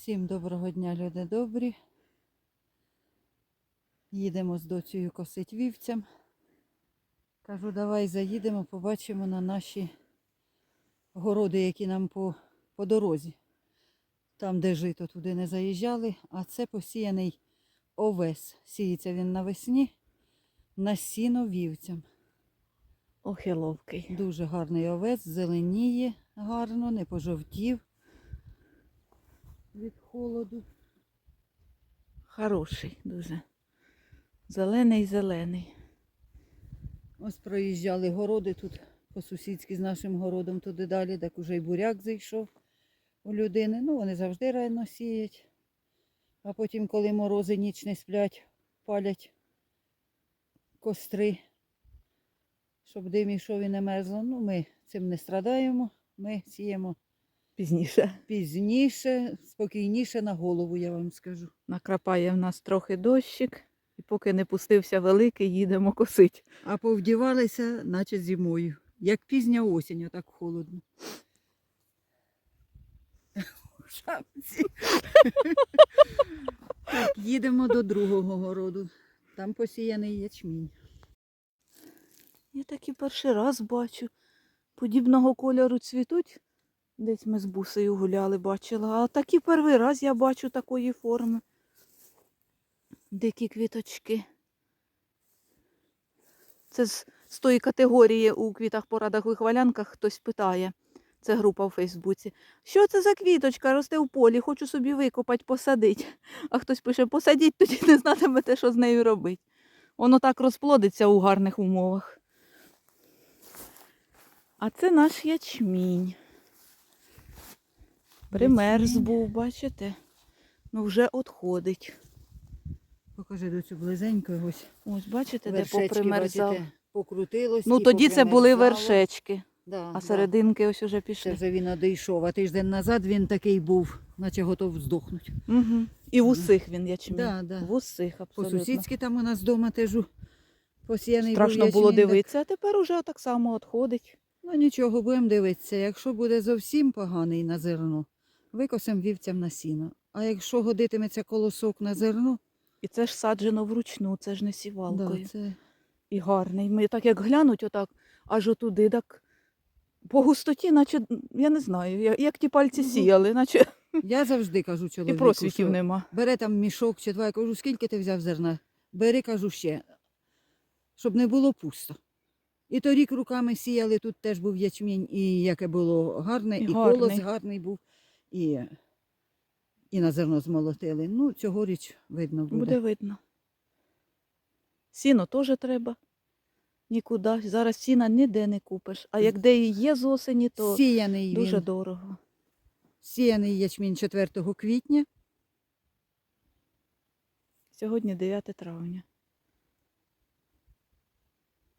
Всім доброго дня, люди добрі. Їдемо з доцею косить вівцям. Кажу, давай заїдемо, побачимо на наші городи, які нам по, по дорозі. Там, де жито, туди не заїжджали, а це посіяний овес. Сіється він навесні на сіно вівцям. Охиловкий. Дуже гарний овець, зеленіє гарно, не пожовтів від холоду. Хороший дуже. Зелений, зелений. Ось проїжджали городи тут по-сусідськи з нашим городом туди далі, так уже й буряк зайшов у людини. Ну, вони завжди рано сіють. А потім, коли морози ніч не сплять, палять костри, щоб дим ішов і не мерзло. Ну, ми цим не страдаємо. Ми сіємо Пізніше. пізніше, спокійніше на голову, я вам скажу. Накрапає в нас трохи дощик. І поки не пустився великий, їдемо косить. А повдівалися, наче зимою. Як пізня осінь, а так холодно. Так, їдемо до другого городу. Там посіяний ячмінь. Я так і перший раз бачу. Подібного кольору цвітуть. Десь ми з бусею гуляли, бачила. А так і перший раз я бачу такої форми. Дикі квіточки. Це з, з тої категорії у квітах, порадах, вихвалянках хтось питає. Це група в Фейсбуці. Що це за квіточка? Росте в полі, хочу собі викопати, посадити. А хтось пише, посадіть, тоді не знатимете, що з нею робити. Воно так розплодиться у гарних умовах. А це наш ячмінь. Примерз був, бачите? Ну вже отходить. Покажи до цю близенько. Ось Ось бачите, де вершечки, попримерзав. бачите, покрутилось. Ну тоді це були вершечки, Да, а да. серединки ось уже Це пішли. вже він одійшов, а тиждень назад він такий був, наче готов здохнути. Угу. І в усіх він ячмінь. Да, да. В усіх абсолютно. По-сусідськи там у нас вдома теж посіяний був Страшно було ячмінь, так дивитися, а тепер уже так само відходить. Ну нічого, будемо дивитися. Якщо буде зовсім поганий на зерно, викосимо вівцям на сіно. А якщо годитиметься колосок на зерно, І це ж саджено вручну, це ж не да, це І гарний. Ми так як глянуть отак, аж отуди, так по густоті, наче, я не знаю, як, як ті пальці Ну, сіяли, наче я завжди кажу і чоловіку, просвітів що нема. бере там мішок чи два, я кажу, скільки ти взяв зерна? Бери, кажу, ще, щоб не було пусто. І торік руками сіяли, тут теж був ячмінь, і яке було гарне, І і, гарний. колос гарний був, і, і на зерно змолотили. Ну, цьогоріч видно буде. Буде видно. Сіно теж треба. Нікуди. Зараз сіна ніде не купиш. А як де і є з осені, то Сіяний дуже він. дорого. Сіяний ячмінь 4 квітня. Сьогодні 9 травня.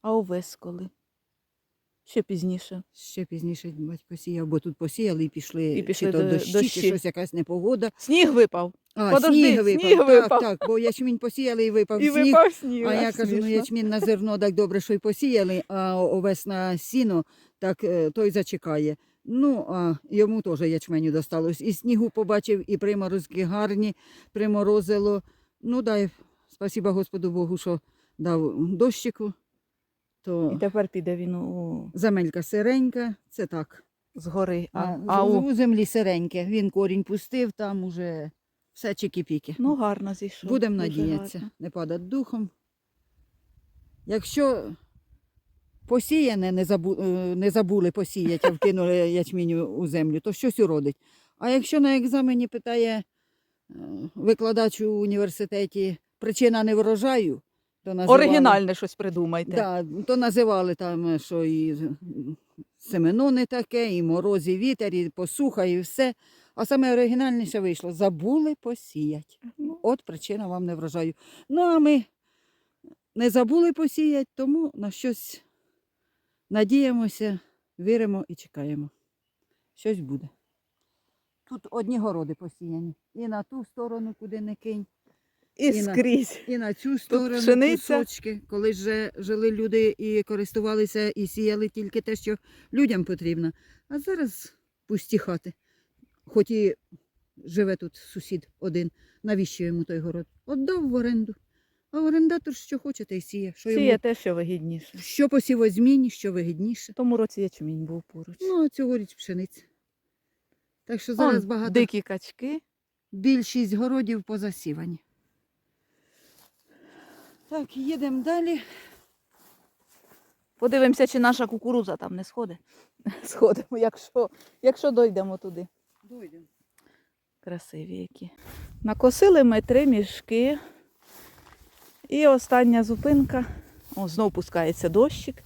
А овес коли? Ще пізніше. Ще пізніше батько сіяв, бо тут посіяли і пішли, І пішли чи то до- дощі, дощі. чи щось якась непогода. Сніг випав. А, Подожди, сніг випав. сніг так, випав. так, бо ячмінь посіяли і випав І сніг. випав сніг. А я аж кажу, ну смішно. ячмінь на зерно так добре, що й посіяли, а овес на сіно, так е, той зачекає. Ну, а йому теж ячменю досталось. І снігу побачив, і приморозки гарні, приморозило. Ну, дай, спасіба Господу Богу, що дав дощику. То І тепер піде він у... земелька сиренька, це так. згори. А, А, а у... у землі сиреньке. Він корінь пустив, там уже все чики-піки. Ну, гарно зійшов. Будемо дуже надіятися, гарно. не падати духом. Якщо посіяне не, забу... е, не забули посіяти, а вкинули ячмінь у землю, то щось уродить. А якщо на екзамені питає е, викладач у університеті причина неврожаю, то називали, Оригінальне щось придумайте. Да, то називали там, е, що і семено не таке, і мороз, і вітер, і посуха, і все. А саме оригінальніше вийшло забули посіяти. От причина вам не врожаю. Ну, а ми не забули посіяти, тому на щось надіємося, віримо і чекаємо. Щось буде. Тут одні городи посіяні. І на ту сторону, куди не кинь, і і на- і на цю сторону пшениця. кусочки. Коли ж жили люди і користувалися, і сіяли тільки те, що людям потрібно. А зараз пусті хати. Хоч і живе тут сусід один. Навіщо йому той город? Отдав в оренду. А орендатор що хоче, те й сіє. Що, Сіє йому, те, що вигідніше. що по сівозміні, що вигідніше. Тому році ячмінь був поруч. Ну, а цьогоріч пшениця. Так що зараз Он, багато. дикі качки. Більшість городів позасівані. Так, їдемо далі. Подивимося, чи наша кукуруза там не сходить. Сходимо, якщо, якщо дойдемо туди. Дойдемо. Красиві які. Накосили ми три мішки. І остання зупинка. О, знов пускається дощик.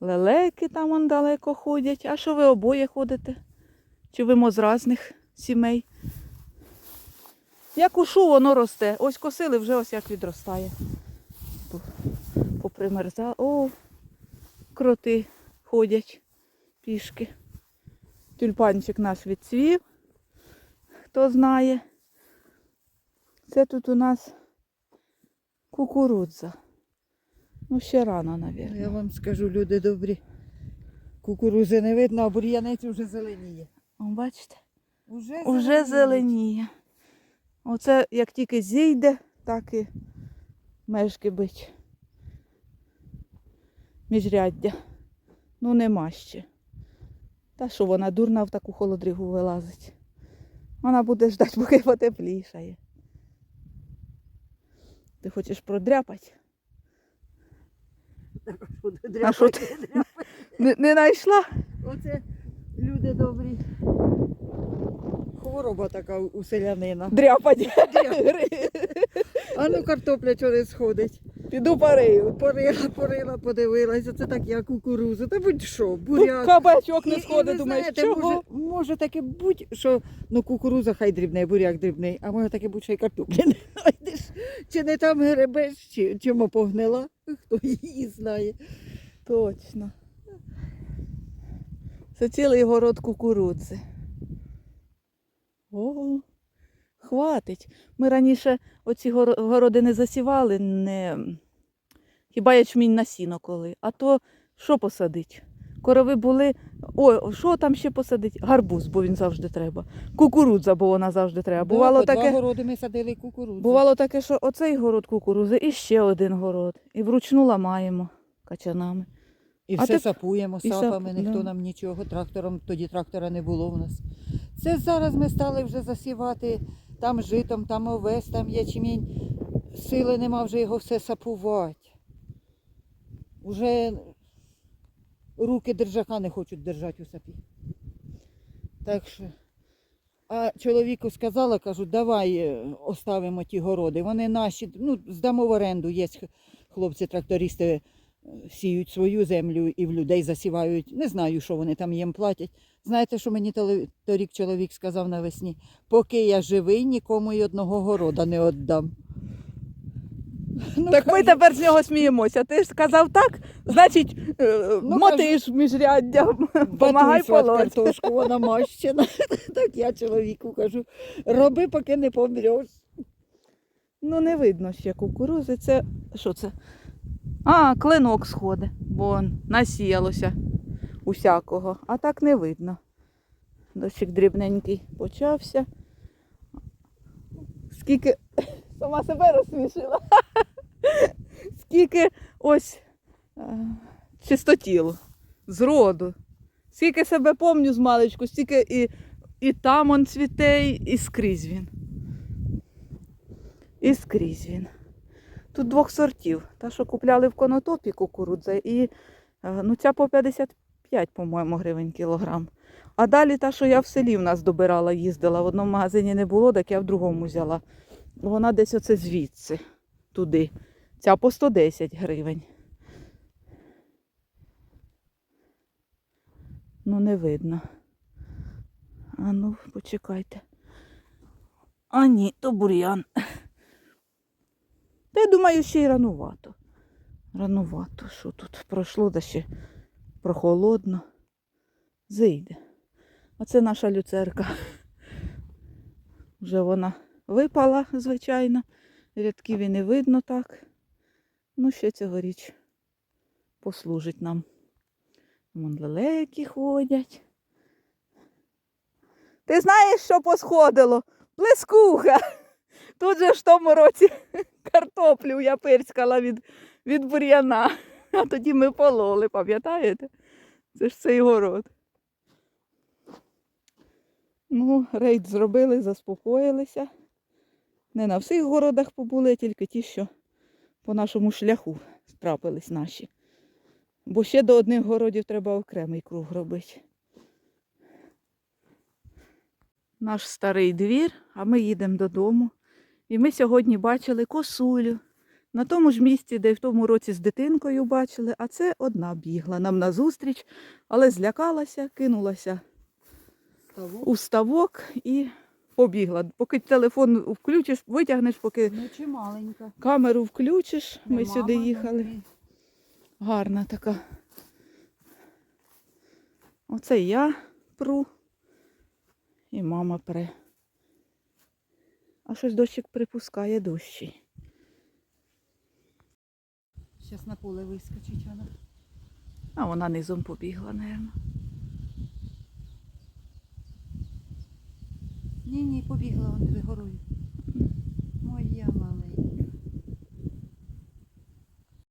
Лелеки там он далеко ходять. А що ви обоє ходите? Чи ви мо з різних сімей? Як ушу, воно росте. Ось косили, вже ось як відростає. По- О, кроти ходять пішки. Тюльпанчик наш відцвів хто знає. Це тут у нас кукурудза. Ну, ще рано, Ну, Я вам скажу, люди добрі. Кукурузи не видно, а бур'янець вже зеленіє. Бачите? Уже, Уже зеленіє. Оце як тільки зійде, так і межки бить. Міжряддя. Ну нема ще. Та що вона дурна в таку холодригу вилазить. Вона буде ждати, поки потеплішає. Ти хочеш продряпати? А що ти? Не, не знайшла? Оце люди добрі. Хвороба така у селянина. Дряпать. А ну картопля чого не сходить. Піду парею. Порила, порила, подивилася, це так я кукурузу. Та будь-що, Тут буряк. кабачок не і сходить, ви думаєш, знаєте, чого? Може, може таке будь, що ну, кукуруза хай дрібний, буряк дрібний, а може таке будь, що й картоплі не знайдеш. Чи не там гребеш, чи чому погнила, хто її знає. Точно. Це цілий город кукурудзи. О, хватить. Ми раніше оці городи не засівали, не... хіба ячмінь на сіно коли. А то що посадить? Корови були. Ой, що там ще посадить? Гарбуз, бо він завжди треба. Кукурудза, бо вона завжди треба. Бувало Два таке. городи ми садили кукурудзу. Бувало таке, що оцей город кукурузи і ще один город. І вручну ламаємо качанами. І А все так- сапуємо і сапами, сап- ніхто да. нам нічого, трактором, тоді трактора не було в нас. Це зараз ми стали вже засівати там житом, там овес, там ячмінь. Сили нема вже його все сапувати. Уже руки держака не хочуть держати у сапі. Так що. А чоловіку сказала, кажу, давай е, оставимо ті городи. Вони наші, ну, здамо в оренду. Є хлопці-трактористи, сіють свою землю і в людей засівають. Не знаю, що вони там їм платять. Знаєте, що мені торік чоловік сказав навесні? Поки я живий, нікому й одного города не віддам. Ну, Так ми тепер з нього сміємося. Ти ж сказав так, значить, е, Ну, мотиш міжряддя, помагай полоть. картошку, вона мащена. Так я чоловіку кажу, роби, поки не помреш. Ну не видно ще кукурузи. Це що це? А, клинок сходить, бо насіялося усякого. А так не видно. Дощик дрібненький почався. Скільки сама себе розсмішила. Скільки ось е, чистотіло, зроду. Скільки себе помню з маличку, стільки і, і там он цвіте, і- і скрізь він. І скрізь він. Тут двох сортів. Та, що купляли в конотопі кукурудза, і е, ну, ця по 55, по-моєму, гривень кілограм. А далі та, що я в селі в нас добирала, їздила. В одному магазині не було, так я в другому взяла. Вона десь оце звідси, туди. Ця по 110 гривень. Ну, не видно. А ну, почекайте. А ні, то бур'ян. Та я думаю, ще й ранувато. Ранувато, що тут пройшло, да ще прохолодно. Зійде. А це наша люцерка. Вже вона випала, звичайно. Рядків і не видно так. Ну, ще цьогоріч послужить нам. Вон ходять. Ти знаєш, що посходило? Плескуха. Тут же ж в тому році картоплю я пирскала від, від бур'яна. А тоді ми пололи, пам'ятаєте? Це ж цей город. Ну, рейд зробили, заспокоїлися. Не на всіх городах побули, тільки ті, що по нашому шляху трапились наші. Бо ще до одних городів треба окремий круг робити. Наш старий двір, а ми їдемо додому. І ми сьогодні бачили косулю. На тому ж місці, де в тому році з дитинкою бачили, а це одна бігла нам назустріч, але злякалася, кинулася у ставок і побігла. Поки телефон включиш, витягнеш, поки Ну камеру включиш, ми сюди їхали. Гарна така. Оце я пру. І мама пре. А щось дощик припускає дощі. Зараз на поле вискочить вона. А вона низом побігла, мабуть. Ні, ні, побігла вона горою. Моя маленька.